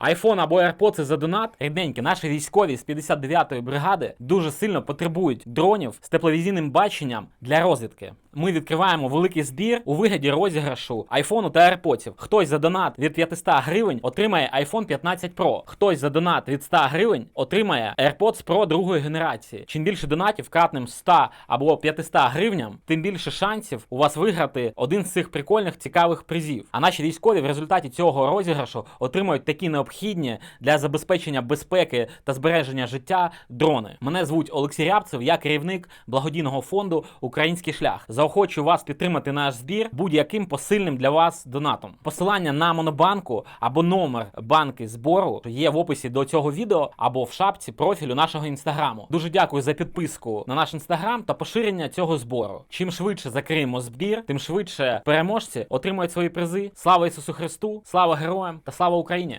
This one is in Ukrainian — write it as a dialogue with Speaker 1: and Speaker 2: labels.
Speaker 1: Айфон або AirPods за донат, рідненькі, наші військові з 59-ї бригади дуже сильно потребують дронів з тепловізійним баченням для розвідки. Ми відкриваємо великий збір у вигляді розіграшу айфону та AirPods. Хтось за донат від 500 гривень отримає iPhone 15 Pro. Хтось за донат від 100 гривень отримає AirPods Pro другої генерації. Чим більше донатів кратним 100 або 500 гривням, тим більше шансів у вас виграти один з цих прикольних цікавих призів. А наші військові в результаті цього розіграшу отримують такі необхідні для забезпечення безпеки та збереження життя дрони. Мене звуть Олексій Рябцев, я керівник благодійного фонду Український шлях. Заохочу вас підтримати наш збір будь-яким посильним для вас донатом. Посилання на монобанку або номер банки збору є в описі до цього відео або в шапці профілю нашого інстаграму. Дуже дякую за підписку на наш інстаграм та поширення цього збору. Чим швидше закриємо збір, тим швидше переможці отримують свої призи. Слава Ісусу Христу, слава героям та слава Україні!